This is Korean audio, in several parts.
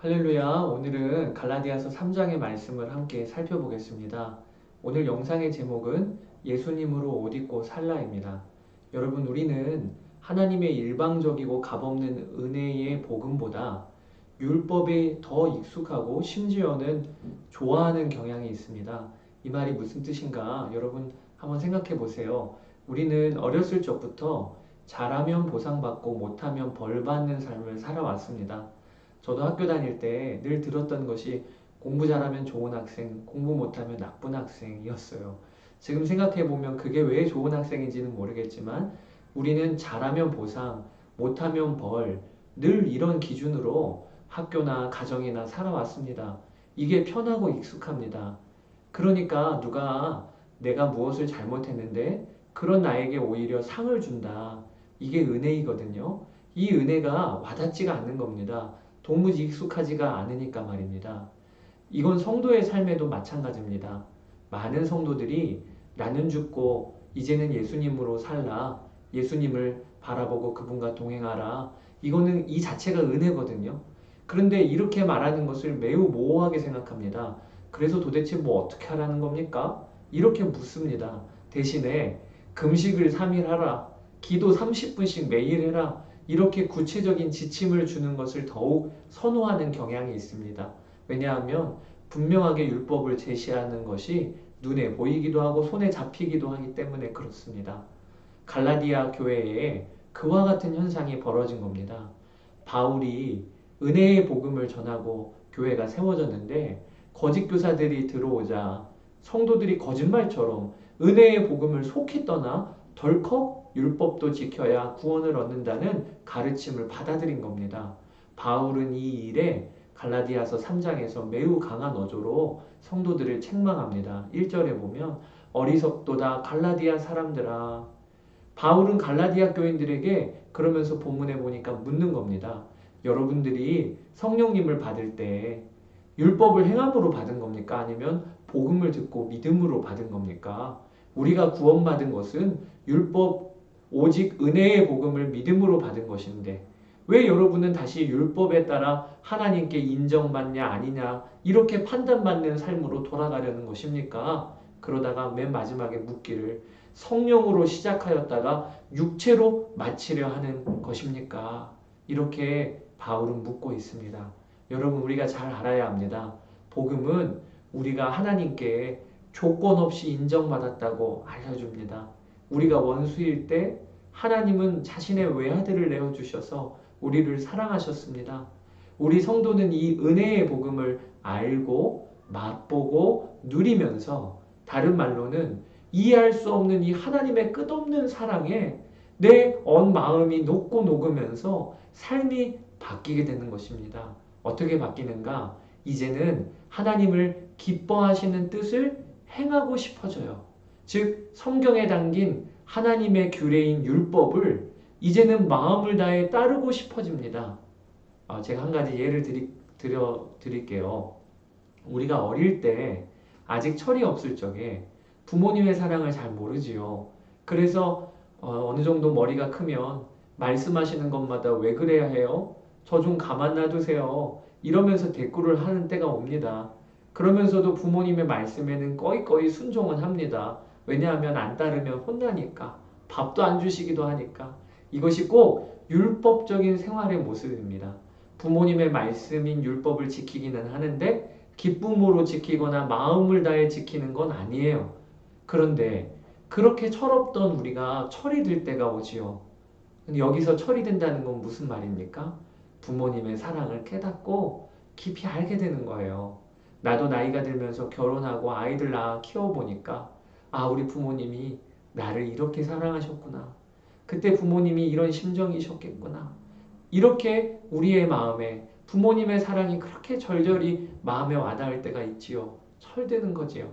할렐루야. 오늘은 갈라디아서 3장의 말씀을 함께 살펴보겠습니다. 오늘 영상의 제목은 예수님으로 옷 입고 살라입니다. 여러분, 우리는 하나님의 일방적이고 값없는 은혜의 복음보다 율법에 더 익숙하고 심지어는 좋아하는 경향이 있습니다. 이 말이 무슨 뜻인가? 여러분, 한번 생각해 보세요. 우리는 어렸을 적부터 잘하면 보상받고 못하면 벌받는 삶을 살아왔습니다. 저도 학교 다닐 때 늘 들었던 것이 공부 잘하면 좋은 학생, 공부 못하면 나쁜 학생이었어요. 지금 생각해보면 그게 왜 좋은 학생인지는 모르겠지만 우리는 잘하면 보상, 못하면 벌, 늘 이런 기준으로 학교나 가정이나 살아왔습니다. 이게 편하고 익숙합니다. 그러니까 누가 내가 무엇을 잘못했는데 그런 나에게 오히려 상을 준다. 이게 은혜이거든요. 이 은혜가 와닿지가 않는 겁니다. 도무지 익숙하지가 않으니까 말입니다. 이건 성도의 삶에도 마찬가지입니다. 많은 성도들이 나는 죽고 이제는 예수님으로 살라. 예수님을 바라보고 그분과 동행하라. 이거는 이 자체가 은혜거든요. 그런데 이렇게 말하는 것을 매우 모호하게 생각합니다. 그래서 도대체 뭐 어떻게 하라는 겁니까? 이렇게 묻습니다. 대신에 금식을 3일 하라. 기도 30분씩 매일 해라. 이렇게 구체적인 지침을 주는 것을 더욱 선호하는 경향이 있습니다. 왜냐하면 분명하게 율법을 제시하는 것이 눈에 보이기도 하고 손에 잡히기도 하기 때문에 그렇습니다. 갈라디아 교회에 그와 같은 현상이 벌어진 겁니다. 바울이 은혜의 복음을 전하고 교회가 세워졌는데 거짓 교사들이 들어오자 성도들이 거짓말처럼 은혜의 복음을 속히 떠나 덜컥 율법도 지켜야 구원을 얻는다는 가르침을 받아들인 겁니다. 바울은 이 일에 갈라디아서 3장에서 매우 강한 어조로 성도들을 책망합니다. 1절에 보면 어리석도다 갈라디아 사람들아 바울은 갈라디아 교인들에게 그러면서 본문에 보니까 묻는 겁니다. 여러분들이 성령님을 받을 때 율법을 행함으로 받은 겁니까? 아니면 복음을 듣고 믿음으로 받은 겁니까? 우리가 구원받은 것은 율법 오직 은혜의 복음을 믿음으로 받은 것인데 왜 여러분은 다시 율법에 따라 하나님께 인정받냐 아니냐 이렇게 판단받는 삶으로 돌아가려는 것입니까? 그러다가 맨 마지막에 묻기를 성령으로 시작하였다가 육체로 마치려 하는 것입니까? 이렇게 바울은 묻고 있습니다. 여러분 우리가 잘 알아야 합니다. 복음은 우리가 하나님께 조건 없이 인정받았다고 알려줍니다. 우리가 원수일 때 하나님은 자신의 외아들을 내어주셔서 우리를 사랑하셨습니다. 우리 성도는 이 은혜의 복음을 알고 맛보고 누리면서 다른 말로는 이해할 수 없는 이 하나님의 끝없는 사랑에 내언 마음이 녹고 녹으면서 삶이 바뀌게 되는 것입니다. 어떻게 바뀌는가? 이제는 하나님을 기뻐하시는 뜻을 행하고 싶어져요. 즉, 성경에 담긴 하나님의 규례인 율법을 이제는 마음을 다해 따르고 싶어집니다. 아, 제가 한 가지 예를 드리, 드려 드릴게요. 우리가 어릴 때 아직 철이 없을 적에 부모님의 사랑을 잘 모르지요. 그래서 어, 느 정도 머리가 크면 말씀하시는 것마다 왜 그래야 해요? 저 좀 가만 놔두세요. 이러면서 대꾸를 하는 때가 옵니다. 그러면서도 부모님의 말씀에는 꺼이꺼이 순종은 합니다. 왜냐하면 안 따르면 혼나니까. 밥도 안 주시기도 하니까. 이것이 꼭 율법적인 생활의 모습입니다. 부모님의 말씀인 율법을 지키기는 하는데 기쁨으로 지키거나 마음을 다해 지키는 건 아니에요. 그런데 그렇게 철없던 우리가 철이 들 때가 오지요. 여기서 철이 된다는 건 무슨 말입니까? 부모님의 사랑을 깨닫고 깊이 알게 되는 거예요. 나도 나이가 들면서 결혼하고 아이들 낳아 키워보니까 아, 우리 부모님이 나를 이렇게 사랑하셨구나. 그때 부모님이 이런 심정이셨겠구나. 이렇게 우리의 마음에 부모님의 사랑이 그렇게 절절히 마음에 와닿을 때가 있지요. 철드는 거지요.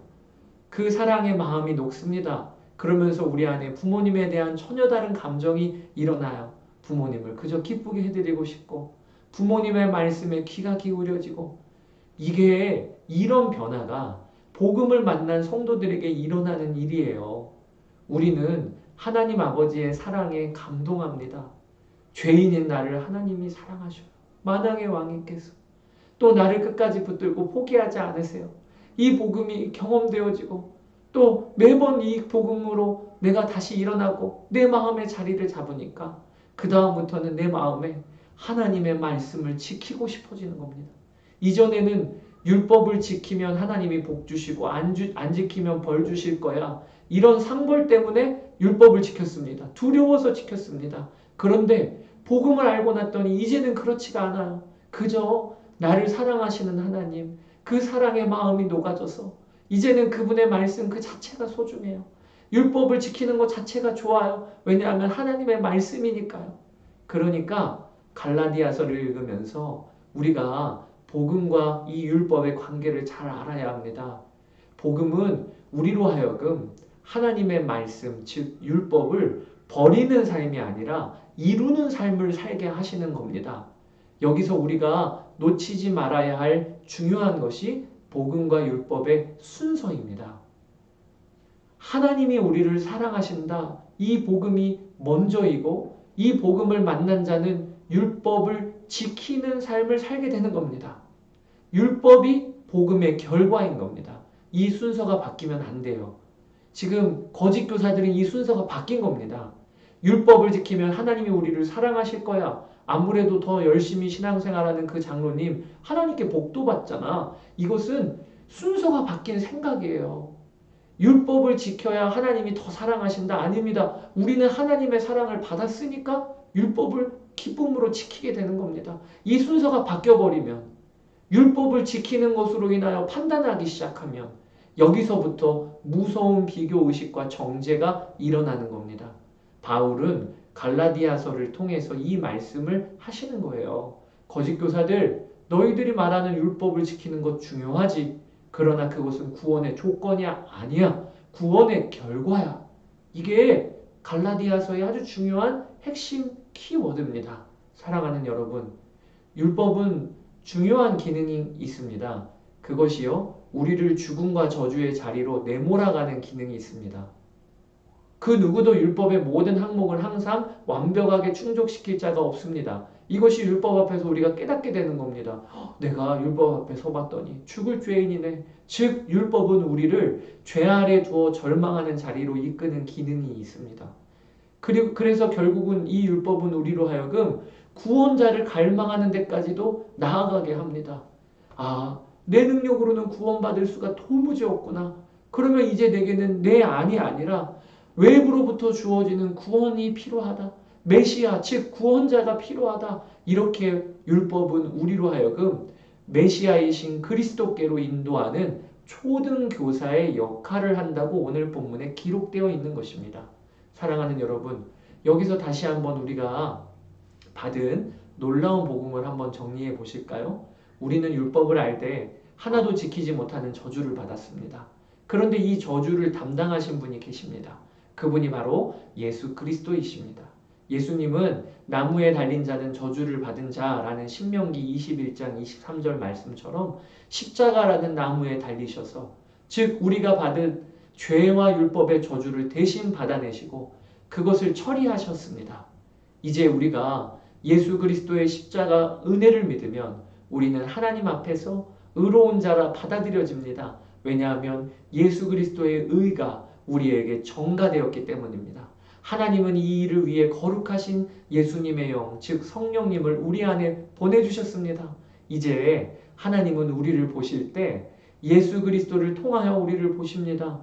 그 사랑의 마음이 녹습니다. 그러면서 우리 안에 부모님에 대한 전혀 다른 감정이 일어나요. 부모님을 그저 기쁘게 해드리고 싶고, 부모님의 말씀에 귀가 기울여지고, 이게 이런 변화가 복음을 만난 성도들에게 일어나는 일이에요. 우리는 하나님 아버지의 사랑에 감동합니다. 죄인인 나를 하나님이 사랑하셔요. 만왕의 왕이께서 또 나를 끝까지 붙들고 포기하지 않으세요. 이 복음이 경험되어지고 또 매번 이 복음으로 내가 다시 일어나고 내 마음의 자리를 잡으니까 그 다음부터는 내 마음에 하나님의 말씀을 지키고 싶어지는 겁니다. 이전에는 율법을 지키면 하나님이 복 주시고 안, 주, 안 지키면 벌 주실 거야. 이런 상벌 때문에 율법을 지켰습니다. 두려워서 지켰습니다. 그런데 복음을 알고 났더니 이제는 그렇지가 않아요. 그저 나를 사랑하시는 하나님, 그 사랑의 마음이 녹아져서 이제는 그분의 말씀 그 자체가 소중해요. 율법을 지키는 것 자체가 좋아요. 왜냐하면 하나님의 말씀이니까요. 그러니까 갈라디아서를 읽으면서 우리가 복음과 이 율법의 관계를 잘 알아야 합니다. 복음은 우리로 하여금 하나님의 말씀, 즉 율법을 버리는 삶이 아니라 이루는 삶을 살게 하시는 겁니다. 여기서 우리가 놓치지 말아야 할 중요한 것이 복음과 율법의 순서입니다. 하나님이 우리를 사랑하신다. 이 복음이 먼저이고 이 복음을 만난 자는 율법을 지키는 삶을 살게 되는 겁니다. 율법이 복음의 결과인 겁니다. 이 순서가 바뀌면 안 돼요. 지금 거짓 교사들이 이 순서가 바뀐 겁니다. 율법을 지키면 하나님이 우리를 사랑하실 거야. 아무래도 더 열심히 신앙생활하는 그 장로님 하나님께 복도 받잖아. 이것은 순서가 바뀐 생각이에요. 율법을 지켜야 하나님이 더 사랑하신다. 아닙니다. 우리는 하나님의 사랑을 받았으니까 율법을 기쁨으로 지키게 되는 겁니다. 이 순서가 바뀌어버리면 율법을 지키는 것으로 인하여 판단하기 시작하면 여기서부터 무서운 비교 의식과 정죄가 일어나는 겁니다. 바울은 갈라디아서를 통해서 이 말씀을 하시는 거예요. 거짓 교사들 너희들이 말하는 율법을 지키는 것 중요하지. 그러나 그것은 구원의 조건이 아니야. 구원의 결과야. 이게 갈라디아서의 아주 중요한 핵심 키워드입니다. 사랑하는 여러분, 율법은 중요한 기능이 있습니다. 그것이요, 우리를 죽음과 저주의 자리로 내몰아가는 기능이 있습니다. 그 누구도 율법의 모든 항목을 항상 완벽하게 충족시킬 자가 없습니다. 이것이 율법 앞에서 우리가 깨닫게 되는 겁니다. 내가 율법 앞에 서봤더니 죽을 죄인이네. 즉 율법은 우리를 죄 아래 두어 절망하는 자리로 이끄는 기능이 있습니다. 그리고 그래서 결국은 이 율법은 우리로 하여금 구원자를 갈망하는 데까지도 나아가게 합니다. 아, 내 능력으로는 구원받을 수가 도무지 없구나. 그러면 이제 내게는 내 안이 아니라 외부로부터 주어지는 구원이 필요하다. 메시아, 즉 구원자가 필요하다. 이렇게 율법은 우리로 하여금 메시아이신 그리스도께로 인도하는 초등 교사의 역할을 한다고 오늘 본문에 기록되어 있는 것입니다. 사랑하는 여러분, 여기서 다시 한번 우리가 받은 놀라운 복음을 한번 정리해 보실까요? 우리는 율법을 알 때 하나도 지키지 못하는 저주를 받았습니다. 그런데 이 저주를 담당하신 분이 계십니다. 그분이 바로 예수 그리스도이십니다. 예수님은 나무에 달린 자는 저주를 받은 자라는 신명기 21장 23절 말씀처럼 십자가라는 나무에 달리셔서 즉 우리가 받은 죄와 율법의 저주를 대신 받아내시고 그것을 처리하셨습니다. 이제 우리가 예수 그리스도의 십자가 은혜를 믿으면 우리는 하나님 앞에서 의로운 자라 받아들여집니다. 왜냐하면 예수 그리스도의 의가 우리에게 전가되었기 때문입니다. 하나님은 이 일을 위해 거룩하신 예수님의 영, 즉 성령님을 우리 안에 보내주셨습니다. 이제 하나님은 우리를 보실 때 예수 그리스도를 통하여 우리를 보십니다.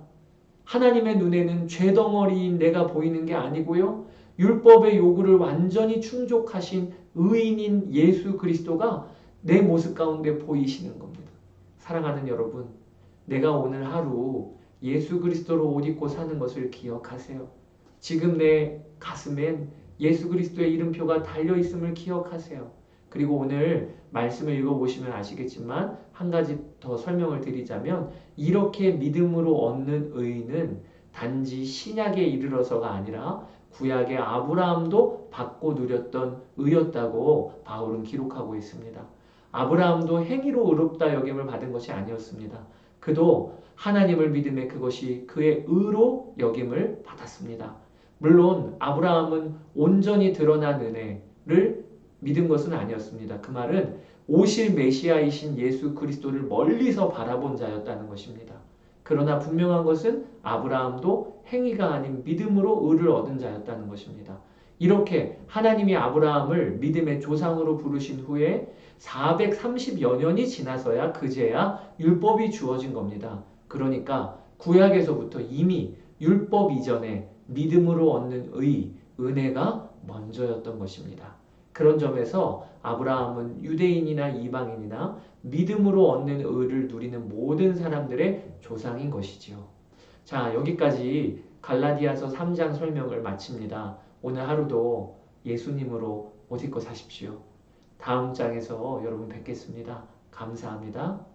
하나님의 눈에는 죄덩어리인 내가 보이는 게 아니고요. 율법의 요구를 완전히 충족하신 의인인 예수 그리스도가 내 모습 가운데 보이시는 겁니다. 사랑하는 여러분, 내가 오늘 하루 예수 그리스도로 옷 입고 사는 것을 기억하세요. 지금 내 가슴엔 예수 그리스도의 이름표가 달려 있음을 기억하세요. 그리고 오늘 말씀을 읽어보시면 아시겠지만 한 가지 더 설명을 드리자면 이렇게 믿음으로 얻는 의는 단지 신약에 이르러서가 아니라 구약의 아브라함도 받고 누렸던 의였다고 바울은 기록하고 있습니다. 아브라함도 행위로 의롭다 여김을 받은 것이 아니었습니다. 그도 하나님을 믿음에 그것이 그의 의로 여김을 받았습니다. 물론 아브라함은 온전히 드러난 은혜를 믿은 것은 아니었습니다. 그 말은 오실 메시아이신 예수 그리스도를 멀리서 바라본 자였다는 것입니다. 그러나 분명한 것은 아브라함도 행위가 아닌 믿음으로 의를 얻은 자였다는 것입니다. 이렇게 하나님이 아브라함을 믿음의 조상으로 부르신 후에 430여 년이 지나서야 그제야 율법이 주어진 겁니다. 그러니까 구약에서부터 이미 율법 이전에 믿음으로 얻는 의, 은혜가 먼저였던 것입니다. 그런 점에서 아브라함은 유대인이나 이방인이나 믿음으로 얻는 의를 누리는 모든 사람들의 조상인 것이지요. 자, 여기까지 갈라디아서 3장 설명을 마칩니다. 오늘 하루도 예수님으로 옷 입고 사십시오. 다음 장에서 여러분 뵙겠습니다. 감사합니다.